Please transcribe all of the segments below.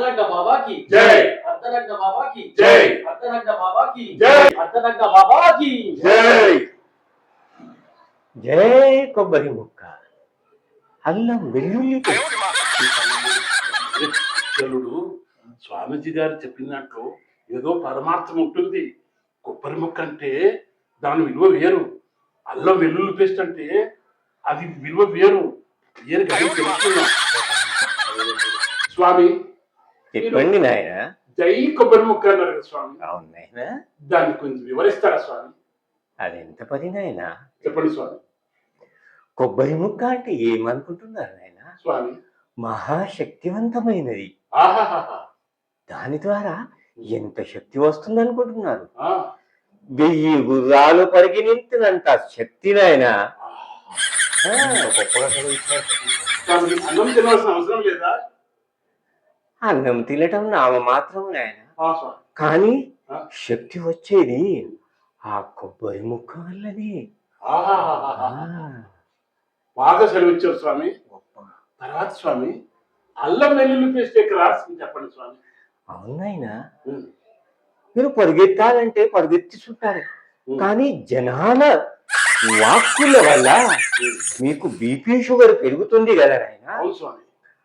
అర్ధనగ్న బాబాకి. జై. అర్ధనగ్న బాబాకి. జై. అర్ధనగ్న బాబాకి. జై. అర్ధనగ్న బాబాకి. జై. జై కొబ్బరి ముక్క. అల్లం వెల్లుల్లి స్వామీజీ గారు చెప్పిన దాంట్లో ఏదో పరమార్థం ఉంటుంది. కొబ్బరి ముక్క అంటే దాని విలువ వేరు. అల్లం వెల్లుల్లి పేస్ట్ అంటే అది విలువ వేరు. వేరు తెలుసుకున్నాం. స్వామి చెప్పండి నాయన? జై కొబ్బరి ముక్క అన్నారు కదా స్వామి. అవును నాయన. దాన్ని కొంచెం వివరిస్తారా స్వామి? అదెంత పని నాయన? చెప్పండి స్వామి. కొబ్బరి ముక్క అంటే ఏమనుకుంటున్నారు నాయన? స్వామి. మహాశక్తివంతమైనది. దాని ద్వారా ఎంత శక్తి వస్తుంది అనుకుంటున్నారు వెయ్యి గుర్రాలు పరిగినించినంత శక్తి నాయన. అన్నం తినవలసిన అవసరం లేదా? అన్నం తినటం నామ మాత్రం నాయన. కానీ. శక్తి వచ్చేది ఆ కొబ్బరి ముక్క వల్లనే బాగా సెలవిచ్చారు స్వామి. తర్వాత స్వామి అల్లం వెల్లుల్లి పేస్ట్ ఎక్కడ చెప్పండి స్వామి. అవును నాయనా. ఉమ్, మీరు పరిగెత్తాలంటే పరిగెత్తిస్తుంటారు. ఉమ్, కానీ జనాల వాక్కుల వల్ల మీకు బీపీ షుగర్ పెరుగుతుంది కదా నాయన. అవును స్వామి.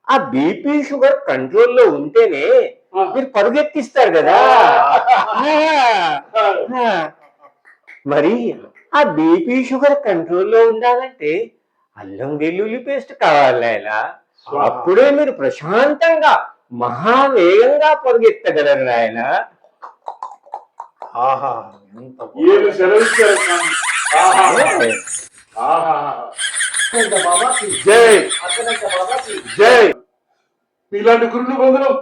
ఆ బీపీ షుగర్ కంట్రోల్లో ఉంటేనే మీరు పరుగెత్తిస్తారు కదా. మరి ఆ బీపీ షుగర్ కంట్రోల్లో ఉండాలంటే అల్లం వెల్లుల్లి పేస్ట్ కావాలి. అప్పుడే మీరు ప్రశాంతంగా మహావేగంగా పరుగెత్తగలరు నాయన. ఆహా ఎంత బాబాకి. జై. మీలాంటి గురుని పొందడం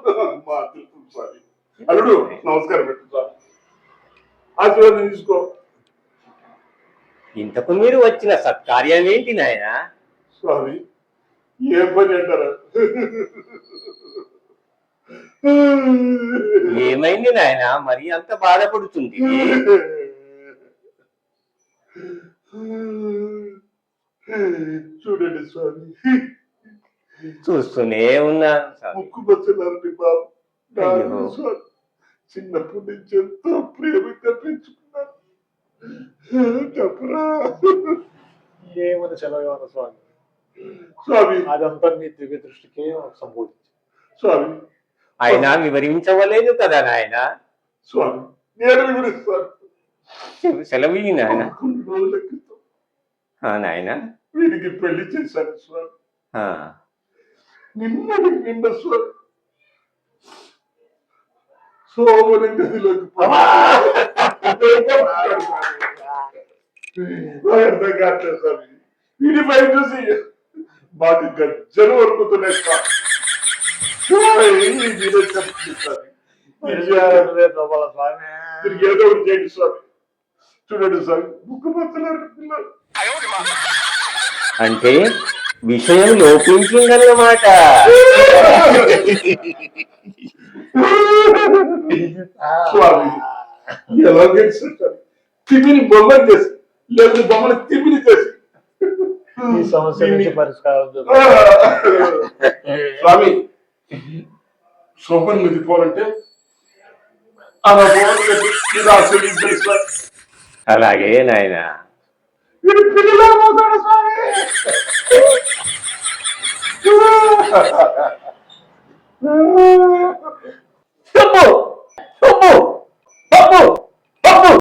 మా అదృష్టం స్వామి అల్లుడు నమస్కారం పెట్టు స్వామి ఆశీర్వాదం తీసుకో. ఇంతకు మీరు వచ్చిన సత్కార్యం ఏంటి నాయన? స్వామి ఏ పని అంటారా? ఏమైంది నాయన? మరి అంత బాధపడుతుంది. చూడండి స్వామి. చూస్తూనే ఉన్నాను స్వామి. ముక్కు బచ్చలాంటి బాబు స్వామి చిన్నప్పటి నుంచి ఎంతో ప్రేమగా పెంచుకున్నాను. చెప్పరా. ఏమని సెలవు స్వామి? స్వామి. అదంతా మీ దివ్య దృష్టికే సంబోధించి స్వామి. అయినా వివరించవలేదు కదా నాయన? స్వామి నేను వివరిస్తాను. సెలవు నాయన. నాయన. వీడికి పెళ్ళి చేశాను స్వామి ఆ, నిన్నటి నిన్న స్వామి సోమని గదిలోకి అర్థం కావట్లేదు వీడి పైన చూసి మాకు గజ్జలు వరుకుతున్నాయి మీరు ఏదో ఒకటి చేయండి స్వామి చూడండి స్వామి ముక్కు పచ్చలారు పిల్లలు. అంటే విషయం లోపించిందన్నమాట. స్వామి ఎలా గెలిచారు తిమిని బొమ్మని చేసి లేదు బొమ్మని తిమిని చేసి. ఈ సమస్య నుంచి పరిష్కారం చూద్దాం. స్వామి సోపన్ మీద పోవాలంటే అలా పోవాలి కదా, ఇది ఆశీర్వదించండి స్వామి. అలాగే నాయన. వీడు పిల్లలా పోతాడు స్వామి? చెప్పు. చెప్పు. చెప్పు. చెప్పు.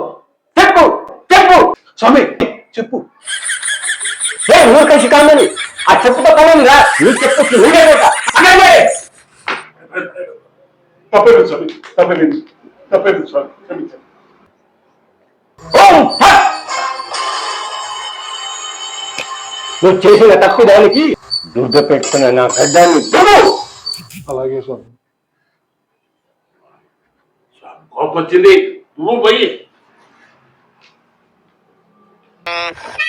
చెప్పు. చెప్పు. స్వామి చెప్పు. ఏ మూర్ఖ శిఖామణి ఆ చెప్పుతో పనుందిరా నువ్వు చెప్పు నువ్వే. తప్పేది స్వామి? తప్పేది తప్పేది స్వామి? క్షమించండి. ఓం నువ్వు చేసిన తప్పిదానికి దుడ్డు పెట్టుకున్న నా గడ్డాన్ని. అలాగే స్వామి. కోపం వచ్చింది నువ్వు పోయి.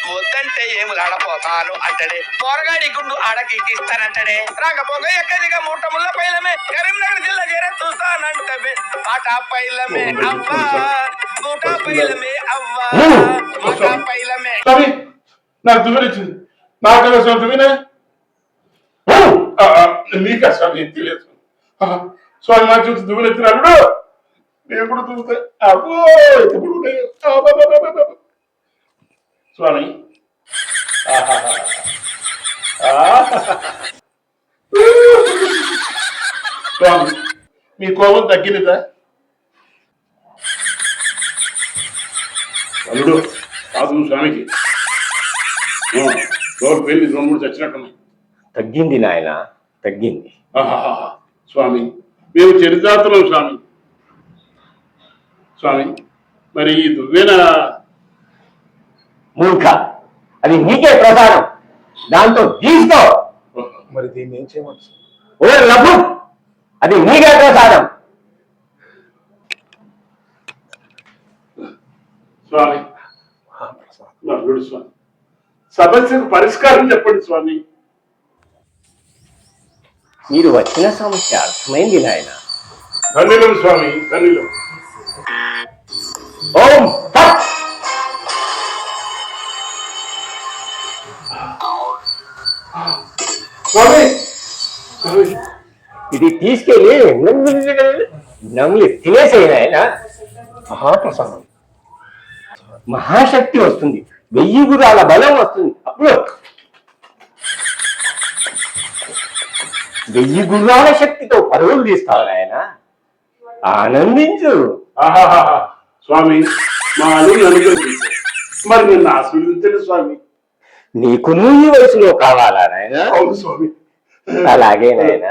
వద్దంటే ఏమి ఆడపోతాను అంటడే. పొరగాడి గుండు ఆడకి ఇస్తానంటడే రాకపోగా ఎక్కడిగా మూట ముళ్ళ పైలమే కరీంనగర్ జిల్లా చేరే చూస్తానంటవే. పాట పైలమే అవ్వా మూట పైలమే అవ్వా మాట పైలమే. నాకు దువ్వెనిచ్చింది నాకు స్వామి నీకు అసలు స్వామి తెలియదు స్వామి మా చూసి దువ్వులు ఎత్తినాడు నేను కూడా చూస్తే అబ్బో ఎత్తుకుడు స్వామి స్వామి మీ కోపం తగ్గినదా అల్లుడు కాదు స్వామికి రోడ్డు వెళ్ళి రెండు మూడు చచ్చినట్టున్నాయి తగ్గింది నాయన తగ్గింది. స్వామి మేము చరితార్థులం స్వామి. స్వామి మరి ఈ దువ్వెన మూర్ఖ అది నీకే ప్రసాదం. దాంతో తీసుకో. మరి దీన్ని ఏం చేయమంటారు? ఓ లఘు అది నీకే ప్రసాదం. స్వామి స్వామి. సమస్యకు పరిష్కారం చెప్పండి స్వామి. మీరు వచ్చిన సమస్య అర్థమైంది నాయన. ధన్యులం స్వామి ధన్యులం. ఓం స్వామి. ఇది తీసుకెళ్ళి నమ్మి తినేసేయి నాయన. మహాప్రసాదం. మహాశక్తి వస్తుంది. వెయ్యి గురాల బలం వస్తుంది. అప్పుడు వెయ్యి గుర్రాల శక్తితో పరుగులు తీస్తావు నాయన? ఆనందించు. స్వామి మా మరి నిన్ను ఆశీర్వదించండి స్వామి. నీకును ఈ వయసులో కావాలా నాయన? అవును స్వామి. అలాగే నాయన.